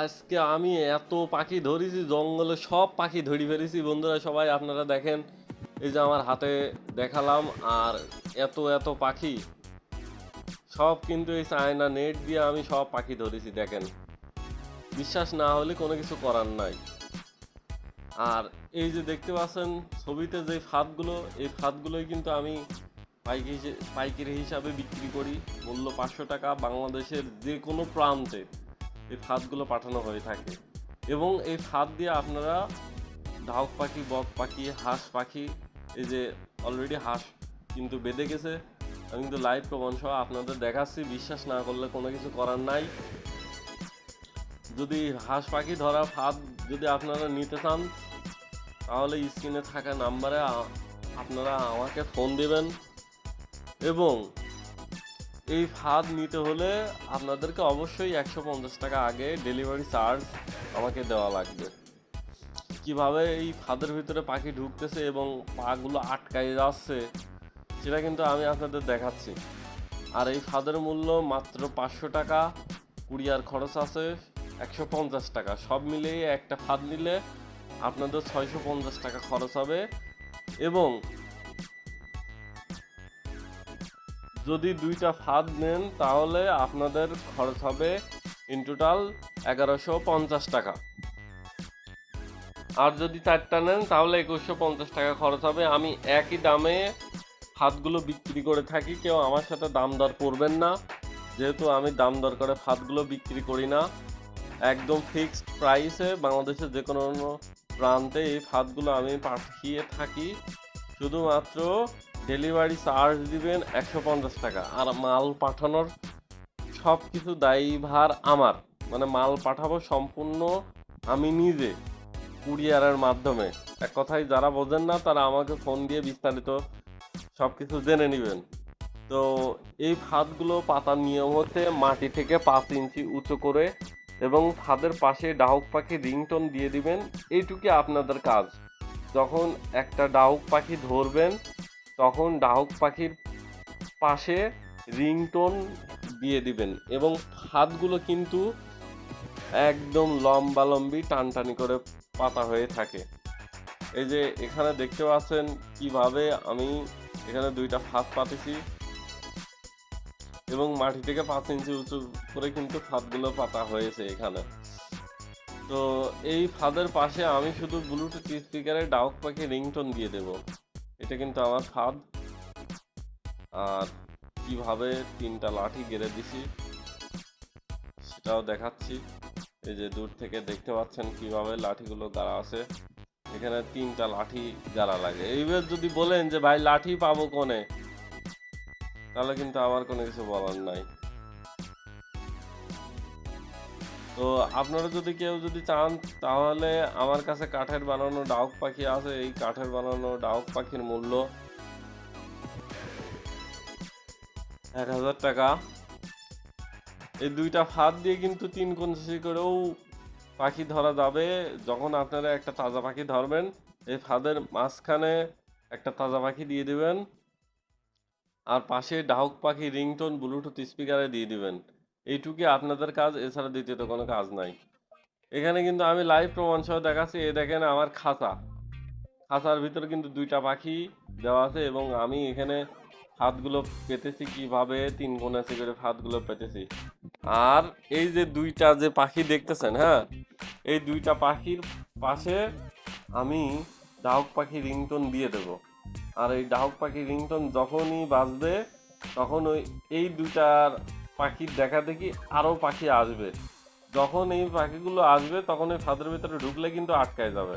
আজকে আমি এত পাখি ধরেছি, জঙ্গলে সব পাখি ধরি ফেলেছি। বন্ধুরা, সবাই আপনারা দেখেন, এই যে আমার হাতে দেখালাম, আর এত এত পাখি। সব কিন্তু এই চায়না নেট দিয়ে আমি সব পাখি ধরেছি, দেখেন। বিশ্বাস না হলে কোনো কিছু করার নাই। আর এই যে দেখতে পাচ্ছেন, ছবিতে যে ফাঁদগুলো, এই ফাঁদগুলোই কিন্তু আমি পাইকারি পাইকারি হিসাবে বিক্রি করি। মূল্য পাঁচশো টাকা বাংলাদেশের যে কোনো প্রান্তে। এই ফাঁদগুলো পাঠানো হয়ে থাকে। এবং এই ফাঁদ দিয়ে আপনারা ঢাক পাখি, বক পাখি, হাঁস পাখি, এই যে অলরেডি হাঁস কিন্তু বেঁধে গেছে। আমি কিন্তু লাইভ প্রমাণ সহ আপনাদের দেখাচ্ছি, বিশ্বাস না করলে কোনো কিছু করার নাই। যদি হাঁস পাখি ধরা ফাঁদ যদি আপনারা নিতে চান, তাহলে স্ক্রিনে থাকা নাম্বারে আপনারা আমাকে ফোন দেবেন। এবং এই ফাঁদ নিতে হলে আপনাদেরকে অবশ্যই একশো পঞ্চাশ টাকা আগে ডেলিভারি চার্জ আমাকে দেওয়া লাগবে। কীভাবে এই ফাঁদের ভিতরে পাখি ঢুকতেছে এবং পাগুলো আটকায় যাচ্ছে, সেটা কিন্তু আমি আপনাদের দেখাচ্ছি। আর এই ফাঁদের মূল্য মাত্র পাঁচশো টাকা কুরিয়ার খরচ আছে একশো পঞ্চাশ টাকা। সব মিলিয়ে একটা ফাঁদ নিলে আপনাদের ছয়শো পঞ্চাশ টাকা খরচ হবে এবং যদি দুইটা ফাঁদ নেন, তাহলে আপনাদের খরচ হবে ইন টোটাল এগারোশো পঞ্চাশ টাকা। আর যদি চারটা নেন, তাহলে একুশশো পঞ্চাশ টাকা খরচ হবে। আমি একই দামে ফাঁদগুলো বিক্রি করে থাকি, কেউ আমার সাথে দাম দর করবেন না। যেহেতু আমি দাম দর করে ফাঁদগুলো বিক্রি করি না, একদম ফিক্সড প্রাইসে বাংলাদেশের যে কোনো প্রান্তে এই ফাঁদগুলো আমি পাঠিয়ে থাকি। শুধুমাত্র ডেলিভারি চার্জ দিবেন একশো পঞ্চাশ টাকা। আর মাল পাঠানোর সব কিছু দায়ীভার আমার। মানে মাল পাঠাবো সম্পূর্ণ আমি নিজে, কুরিয়ারের মাধ্যমে। এক কথায় যারা বোঝেন না, তারা আমাকে ফোন দিয়ে বিস্তারিত সব কিছু জেনে নেবেন। তো এই ফাঁদগুলো পাতার নিয়ম হচ্ছে মাটি থেকে পাঁচ ইঞ্চি উঁচু করে এবং ফাঁদের পাশে ডাহুক পাখি রিংটোন দিয়ে দিবেন। এইটুকুই আপনাদের কাজ। যখন একটা ডাহুক পাখি ধরবেন তখন ডাহুক পাখির পাশে রিংটোন দিয়ে দিবেন এবং ফাঁদগুলো কিন্তু একদম লম্বালম্বি টানটানি করে পাতা হয়ে থাকে। এই যে এখানে দেখতে পাচ্ছেন কীভাবে আমি এখানে দুইটা ফাঁদ পাতেছি এবং মাটি থেকে পাঁচ ইঞ্চি উঁচু করে কিন্তু ফাঁদগুলো পাতা হয়েছে এখানে। তো এই ফাঁদের পাশে আমি শুধু ব্লুটুথ স্পিকারে ডাউক পাখি রিংটোন দিয়ে দেব। এটা কিন্তু আমার ফাঁদ আর কীভাবে তিনটা লাঠি গেড়ে দিছি, সেটাও দেখাচ্ছি। এই যে দূর থেকে দেখতে পাচ্ছেন কীভাবে লাঠিগুলো গাড়া আছে। এখানে তিনটা লাঠি গাড়া লাগে। এইবার যদি বলেন যে, ভাই, লাঠি পাবো কোনে? তাহলে কিন্তু আমার কোনো কিছু বলার নাই। তো আপনারা যদি কেউ যদি চান, তাহলে আমার কাছে কাঠের বানানো ডাউক পাখি আছে। এই কাঠের বানানো ডাউক পাখির মূল্য এক হাজার টাকা। এই দুইটা ফাঁদ দিয়ে কিন্তু তিন কঞ্চি করেও পাখি ধরা যাবে। যখন আপনারা একটা তাজা পাখি ধরবেন, এই ফাঁদের মাঝখানে একটা তাজা পাখি দিয়ে দিবেন। আর পাশে ডাহুক পাখি রিংটোন ব্লুটুথ স্পিকারে দিয়ে দিবেন। এইটুকুই আপনাদের কাজ, এছাড়া দ্বিতীয়ত কোনো কাজ নাই। এখানে কিন্তু আমি লাইভ প্রমাণ সহ দেখাচ্ছি এ দেখেন আমার খাঁচা খাঁচার ভিতরে কিন্তু দুইটা পাখি দেওয়া আছে এবং আমি এখানে ফাঁদগুলো পেতেছি কীভাবে? তিন কোনাসি করে ফাঁদগুলো পেতেছি। আর এই যে দুইটা যে পাখি দেখতেছেন হ্যাঁ? এই দুইটা পাখির পাশে আমি ডাহুক পাখি রিংটোন দিয়ে দেব। আর এই ডাহুক পাখি রিংটোন যখনই বাজবে, তখন ওই, এই দুইটার পাখির দেখা দেখি আরও পাখি আসবে। যখন এই পাখিগুলো আসবে, তখন এই ছাদের ভিতরে ঢুকলে কিন্তু আটকায় যাবে।